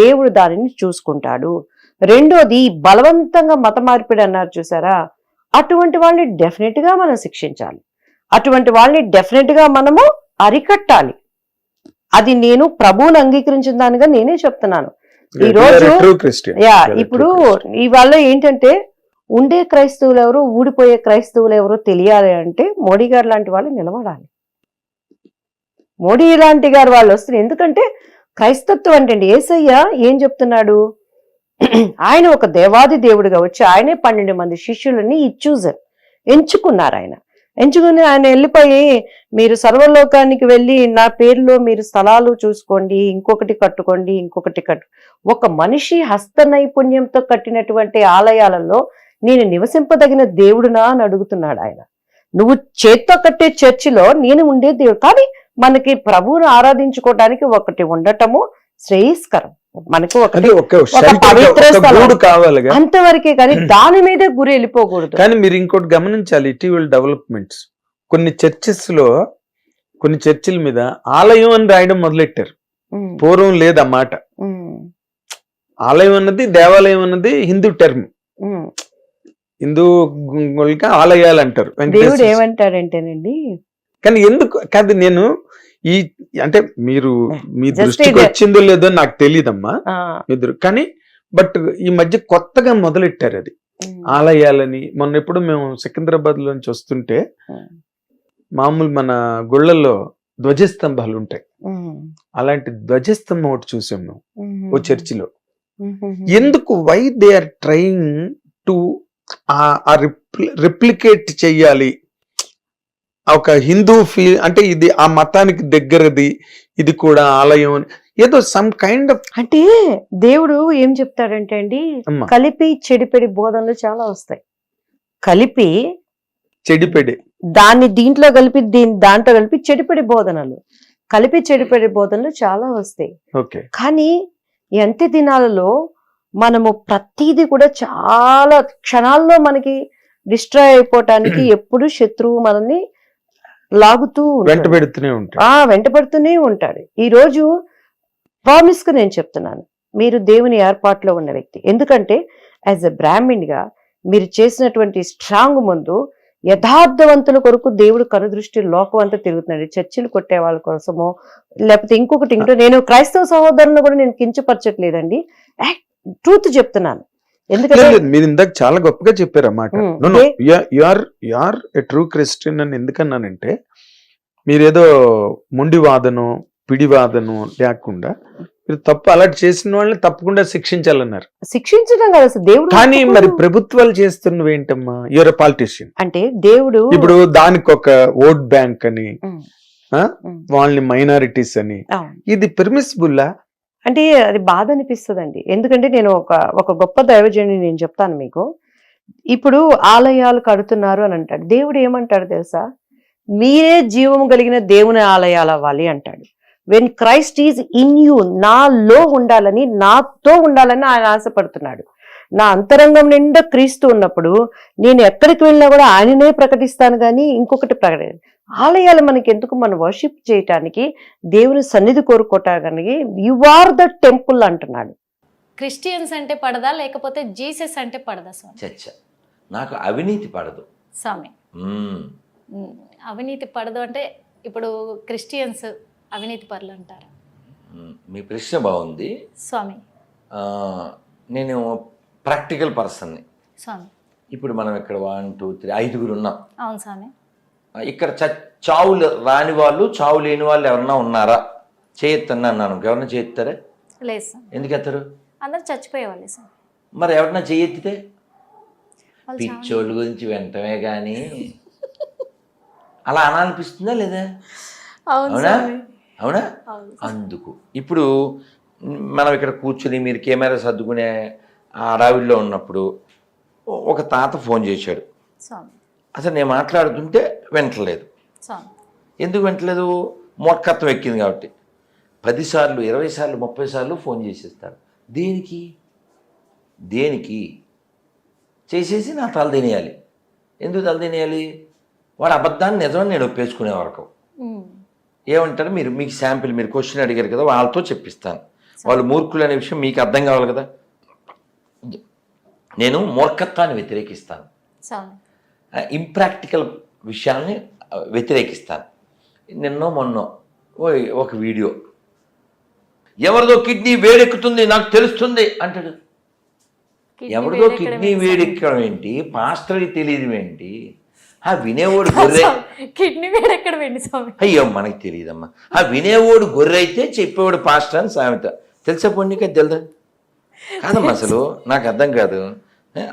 దేవుడు దానిని చూసుకుంటాడు. రెండోది బలవంతంగా మత మార్పిడి అన్నారు చూసారా? అటువంటి వాళ్ళని డెఫినెట్గా మనం శిక్షించాలి. అటువంటి వాళ్ళని డెఫినెట్గా మనము అరికట్టాలి. అది నేను ప్రభువుని అంగీకరించిన దానిగా నేనే చెప్తున్నాను. ఈ రోజు యా ఇప్పుడు ఇవాళ ఏంటంటే ఉండే క్రైస్తవులు ఎవరు ఊడిపోయే క్రైస్తవులు ఎవరో తెలియాలి అంటే మోడీ గారు లాంటి వాళ్ళు నిలబడాలి. మోడీ లాంటి గారు వాళ్ళు వస్తారు. ఎందుకంటే క్రైస్తత్వం అంటే ఏసయ్య ఏం చెప్తున్నాడు? ఆయన ఒక దేవాది దేవుడిగా వచ్చి ఆయనే పన్నెండు మంది శిష్యులని ఇచ్చూజర్ ఎంచుకున్నారు ఆయన. ఎంచుకుని ఆయన వెళ్ళిపోయి మీరు సర్వలోకానికి వెళ్ళి నా పేరులో మీరు స్థలాలు చూసుకోండి ఇంకొకటి కట్టుకోండి ఇంకొకటి కట్టు. ఒక మనిషి హస్త నైపుణ్యంతో కట్టినటువంటి ఆలయాలలో నేను నివసింపదగిన దేవుడునా అని అడుగుతున్నాడు ఆయన. నువ్వు చేత్తో కట్టే చర్చిలో నేను ఉండే దేవుడు. కానీ మనకి ప్రభువును ఆరాధించుకోవడానికి ఒకటి ఉండటము శ్రేయస్కరం. మనకు కావాలిగా అంతవరకే కానీ దాని మీదే గురి వెళ్ళిపోకూడదు. కానీ మీరు ఇంకోటి గమనించాలి ఇటీవల డెవలప్మెంట్స్ కొన్ని చర్చెస్లో కొన్ని చర్చిల మీద ఆలయం అని రాయడం మొదలెట్టారు. పూర్వం లేదు ఆ మాట. ఉమ్, ఆలయం అన్నది దేవాలయం అన్నది హిందూ టర్మ్. హిందూ ఆలయాలు అంటారు. ఏమంటాడంటేనండి కానీ ఎందుకు? కాదు నేను ఈ అంటే మీరు మీ దృష్టికి. వచ్చిందో లేదో నాకు తెలియదమ్మా ఆ, ఎదురు కానీ బట్ ఈ మధ్య కొత్తగా మొదలెట్టారు అది. ఉమ్, ఆలయాలని. మొన్న ఎప్పుడు మేము సికింద్రాబాద్ లోంచి వస్తుంటే ఉమ్, మామూలు మన గుళ్ళల్లో ధ్వజస్తంభాలు ఉంటాయి. ఉమ్, అలాంటి ధ్వజస్తంభం ఒకటి చూసాం మేము. ఓ చర్చిలో. ఎందుకు? Why they are trying to replicate చెయ్యాలి ఒక హిందూ ఫీ అంటే ఇది ఆ మతానికి దగ్గరది ఇది కూడా ఆలయం ఏదో సమ్ కైండ్ ఆఫ్ అంటే దేవుడు ఏం చెప్తాడంటే అండి కలిపి చెడిపెడి బోధనలు చాలా వస్తాయి. కలిపి చెడిపెడి. దాన్ని దీంట్లో కలిపి దీని దాంట్లో కలిపి చెడిపెడి బోధనలు. కలిపి చెడిపెడి బోధనలు చాలా వస్తాయి. ఓకే. కానీ అంత్య దినాలలో మనము ప్రతిదీ కూడా చాలా క్షణాల్లో మనకి డిస్ట్రాయ్ అయిపోవటానికి ఎప్పుడు శత్రువు మనల్ని లాగుతూ వెంట ఉంటాడు. పెడుతూనే ఉంటాయి ఆ వెంటపడుతూనే ఉంటాడు. ఈ రోజు ప్రామిస్గా నేను చెప్తున్నాను. మీరు దేవుని ఏర్పాట్లో ఉన్న వ్యక్తి. ఎందుకంటే యాజ్ ఎ బ్రాహ్మిన్గా మీరు చేసినటువంటి స్ట్రాంగ్ ముందు యథార్థవంతుల కొరకు దేవుడు కనుదృష్టి లోకం అంతా తిరుగుతున్నాడు. చర్చిలు కొట్టే వాళ్ళ కోసమో లేకపోతే ఇంకొకటి ఇంకో నేను క్రైస్తవ సహోదరులను కూడా నేను కించపరచట్లేదండి. ట్రూత్ చెప్తున్నాను. ఎందుకంటే మీరు ఇందాక చాలా గొప్పగా చెప్పారు అన్నమాట యార్ యార్ ఎ ట్రూ క్రిస్టియన్ అని ఎందుకన్నానంటే మీరేదో మొండి వాదను పిడి వాదను లేకుండా మీరు తప్పు అలర్ట్ చేసిన వాళ్ళని తప్పకుండా శిక్షించాలన్నారు. శిక్షించడం కదా దేవుడు కానీ. మరి ప్రభుత్వాలు చేస్తున్నవి ఏంటమ్మా? యువర్ పాలిటిషియన్ అంటే దేవుడు ఇప్పుడు దానికి ఒక ఓట్ బ్యాంక్ అని వాళ్ళని మైనారిటీస్ అని. ఇది పెర్మిసిబుల్లా అంటే అది బాధ అనిపిస్తుందండి. ఎందుకంటే నేను ఒక ఒక గొప్ప దైవజని నేను చెప్తాను మీకు. ఇప్పుడు ఆలయాలు కడుతున్నారు అని అంటాడు. దేవుడు ఏమంటాడు తెలుసా? మీరే జీవము కలిగిన దేవుని ఆలయాలు అవ్వాలి అంటాడు. When Christ is in you నాలో ఉండాలని నాతో ఉండాలని ఆయన ఆశపడుతున్నాడు. నా అంతరంగం నిండా క్రీస్తు ఉన్నప్పుడు నేను ఎక్కడికి వెళ్ళినా కూడా ఆయననే ప్రకటిస్తాను కానీ ఇంకొకటి ప్రకటి ఆలయాలు మనకి ఎందుకు మనం వర్షిప్ చేయటానికి దేవుని సన్నిధి కోరుకోవటానికి యు ఆర్ ద టెంపుల్ అంటున్నాడు. క్రిస్టియన్స్ అంటే పడదా? లేకపోతే జీసస్ అంటే పడదా స్వామి? నాకు అవినీతి పడదు. స్వామి. అవినీతి పడదు అంటే ఇప్పుడు క్రిస్టియన్స్ అవినీతి పరులు అంటారు. మీ ప్రశ్న బాగుంది. స్వామి. ఆ, నేను ప్రాక్టికల్ పర్సన్ని. స్వామి. ఇప్పుడు మనం ఇక్కడ వన్ టూ త్రీ ఐదుగురు ఉన్నాం అవును స్వామి. ఇక్కడ చావులు రాని వాళ్ళు చావు లేని వాళ్ళు ఎవరన్నా ఉన్నారా? చేయొత్తన్నా అన్నాను ఎవరన్నా చేయెత్తారా? లేదు స్వామి. ఎందుకు ఎత్తారు అందరు చచ్చిపోయేవాళ్ళే స్వామి. మరి ఎవరన్నా చేయెత్తితే? పిచ్చోళ్ళ గురించి వెంటనే కానీ అలా అనాలనిపిస్తుందా లేదా? అవునా అవును? అందుకు. ఇప్పుడు మనం ఇక్కడ కూర్చుని మీరు కెమెరా సర్దుకునే ఆ అడవిలో ఉన్నప్పుడు ఒక తాత ఫోన్ చేశాడు. అసలు నేను మాట్లాడుతుంటే వింటలేదు ఎందుకు వింటలేదు మూర్ఖత్వం ఎక్కింది కాబట్టి. పదిసార్లు ఇరవై సార్లు ముప్పై సార్లు ఫోన్ చేసేస్తారు దేనికి? దేనికి? చేసేసి నా తల తినేయాలి. ఎందుకు తల తినేయాలి? వాడు అబద్ధాన్ని నిజమని నేను ఒప్పేసుకునే వరకు. ఏమంటారు? మీరు మీకు శాంపిల్ మీరు క్వశ్చన్ అడిగారు కదా వాళ్ళతో చెప్పిస్తాను. వాళ్ళు మూర్ఖులు అనే విషయం మీకు అర్థం కావాలి కదా. నేను మూర్ఖత్వాన్ని వ్యతిరేకిస్తాను. ఇంప్రాక్టికల్ విషయాల్ని వ్యతిరేకిస్తాను. నిన్నో మొన్నో ఒక వీడియో. ఎవరిదో కిడ్నీ వేడెక్కుతుంది నాకు తెలుస్తుంది అంటాడు. ఎవరిదో కిడ్నీ వేడెక్కడం ఏంటి పాస్టర్కి తెలియదు ఏంటి? ఆ వినేవాడు గొర్రె? కిడ్నీ వేడెక్కడ వెండి స్వామి అయ్యో మనకి తెలియదమ్మా. ఆ వినేవాడు గొర్రె అయితే చెప్పేవాడు పాస్టర్ అని సామెత. తెలుసా పొన్నిక తెలుదా? కాదమ్మా అసలు నాకు అర్థం కాదు.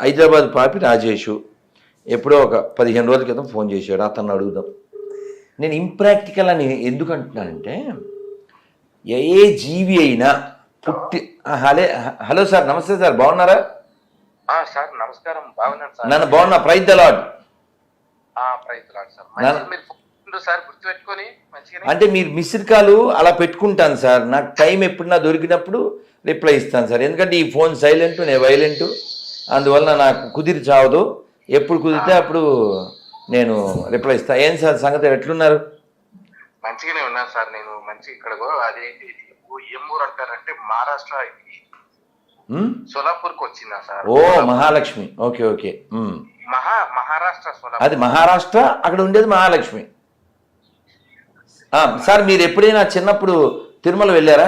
హైదరాబాద్ పాపి రాజేషు ఎప్పుడో ఒక పదిహేను రోజుల క్రితం ఫోన్ చేశాడు అతన్ని అడుగుదాం. నేను ఇంప్రాక్టికల్ అని ఎందుకు అంటున్నానంటే ఏ జీవి అయినా పుట్టి హలే హలో సార్ నమస్తే సార్ బాగున్నారా? సార్ నమస్కారం బాగున్నాను సార్. నన్ను బాగున్నా ప్రైజ్ ద లాడ్ ఆ ప్రయత్నాలు సార్. మంచిగా మీరు ఫోన్ సార్ గుర్తుపెట్టుకొని మంచిగానే అంటే మీరు మిస్డ్ కాల్ అలా పెట్టుకుంటాను సార్. నాకు టైం ఎప్పుడు నా దొరికినప్పుడు రిప్లై ఇస్తాను సార్. ఎందుకంటే ఈ ఫోన్ సైలెంట్ నేను వైలెంట్ అందువల్ల నాకు కుదిరి చావదు. ఎప్పుడు కుదిరితే అప్పుడు నేను రిప్లై ఇస్తాను ఏం సార్ సంగతి? ఎట్లున్నారు? మంచిగానే ఉన్నాను సార్. నేను మంచి ఇక్కడ అది ఏం ఊరు అంటారంటే మహారాష్ట్ర ఇది. ఉమ్? సోలాపూర్కి వచ్చిందా సార్? ఓ మహాలక్ష్మి. Okay okay. మహా మహారాష్ట్ర అది మహారాష్ట్ర అక్కడ ఉండేది మహాలక్ష్మి. సార్ మీరు ఎప్పుడైనా చిన్నప్పుడు తిరుమల వెళ్ళారా?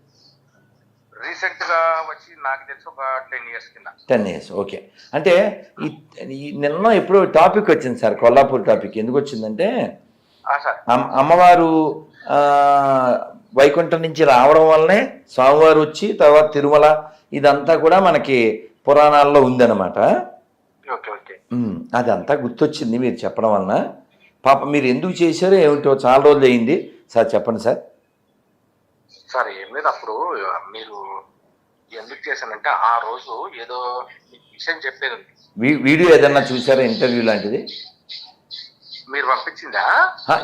రీసెంట్గా వచ్చి నాకు తెలిసి ఒక టెన్ ఇయర్స్ కింద. Ten years okay. అంటే ఈ నిన్న ఎప్పుడో టాపిక్ వచ్చింది సార్ కొల్లాపూర్ టాపిక్. ఎందుకు వచ్చిందంటే అమ్మవారు వైకుంఠం నుంచి రావడం వల్లనే స్వామివారు వచ్చి తర్వాత తిరుమల ఇదంతా కూడా మనకి పురాణాల్లో ఉందన్నమాట. Okay okay. ఉమ్, అదంతా గుర్తొచ్చింది మీరు చెప్పడం వలన. పాప మీరు ఎందుకు చేశారో ఏమిటో చాలా రోజులు అయింది సార్ చెప్పండి సార్. సార్ ఏం లేదు అప్పుడు మీరు ఎందుకు చేశానంటే ఆ రోజు ఏదో విషయం చెప్పేది వీడియో ఏదన్నా చూసారా ఇంటర్వ్యూ లాంటిది? మీరు పంపించిందా?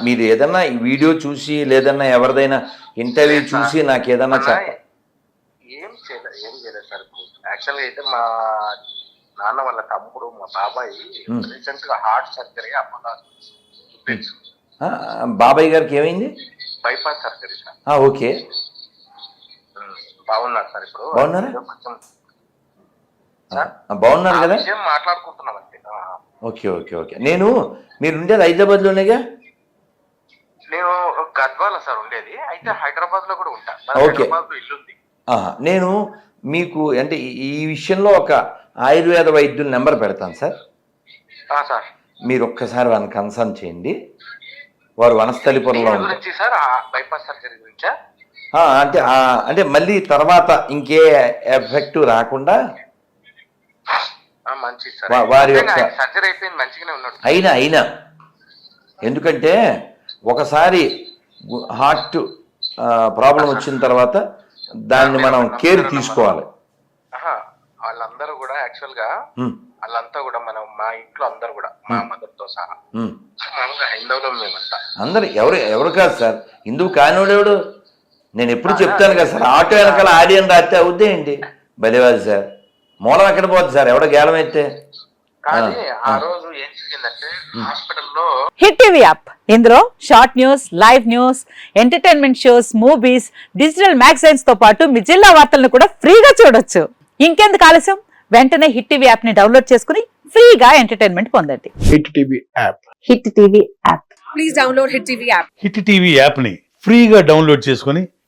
మీరు ఏదన్నా ఈ వీడియో చూసి లేదన్నా ఎవరిదైనా ఇంటర్వ్యూ చూసి నాకు ఏదన్నా చెప్ప ఏం చేయలేదు ఏం చేయలేదు సార్ యాక్చువల్గా అయితే మా నాన్న వాళ్ళ తమ్ముడు మా బాబాయ్. రీసెంట్గా హార్ట్ సర్జరీ ఆ, బాబాయ్ గారికి ఏమైంది? Bypass surgery sir. ఓకే. బాగున్నారు సార్ ఇప్పుడు. బాగున్నారా? కొంచెం బాగున్నారు కదా? మాట్లాడుకుంటున్నాం అంతే. Okay okay okay. నేను మీరు ఉండేది హైదరాబాద్లోనేగా నేను గద్వాల సార్ ఉండేది. అయితే హైదరాబాద్లో కూడా ఉంటా. Okay. హైదరాబాద్లో ఇల్లు ఉంది. ఆహా, నేను మీకు అంటే ఈ- విషయంలో ఒక ఆయుర్వేద వైద్యుల నెంబర్ పెడతాను సార్. సార్. మీరు ఒక్కసారి వాళ్ళని కన్సల్ట్ చేయండి. వారు వనస్థలిపురంలో బైపాస్ సర్జరీ గురించా? అంటే అంటే మళ్ళీ తర్వాత ఇంకే ఎఫెక్ట్ రాకుండా వా- వారి యొక్క- సర్జరీ అయిపోయింది మంచిగానే ఉన్నాడు అయినా అయినా. ఎందుకంటే ఒకసారి హార్ట్ ప్రాబ్లం వచ్చిన తర్వాత దాన్ని మనం కేర్ తీసుకోవాలి. వాళ్ళందరూ కూడా యాక్చువల్గా వాళ్ళంతా కూడా మనం మా ఇంట్లో అందరూ కూడా మా మదర్తో సహా. మామూలుగా హైందవులో మేమంతా. అందరు ఎవరు ఎవరు కాదు సార్. హిందువు కానివాడు ఎవడు నేను ఎప్పుడు చెప్తాను కదా సార్ ఆటో వెనకాల ఆడియన్ రాస్తే అవుద్దే ఏంటి? బలివాది సార్. మూలం ఎక్కడ పోద్ది సార్? ఎవడో గేలం అయితే ఆ. రోజు ఏం జరిగిందంటే హాస్పిటల్లో హిట్ టీవీ యాప్. ఇందులో short news live news entertainment shows movies digital మ్యాగజైన్స్తో పాటు మీ జిల్లా వార్తలను కూడా ఫ్రీగా చూడొచ్చు. ఇంకెందుకు ఆలస్యం? వెంటనే హిట్ టీవీ యాప్ని డౌన్లోడ్ చేసుకుని ఫ్రీగా ఎంటర్టైన్మెంట్ పొందండి. Hit TV app. Hit TV app. Hit TV యాప్ని ఫ్రీగా డౌన్లోడ్ చేసుకొని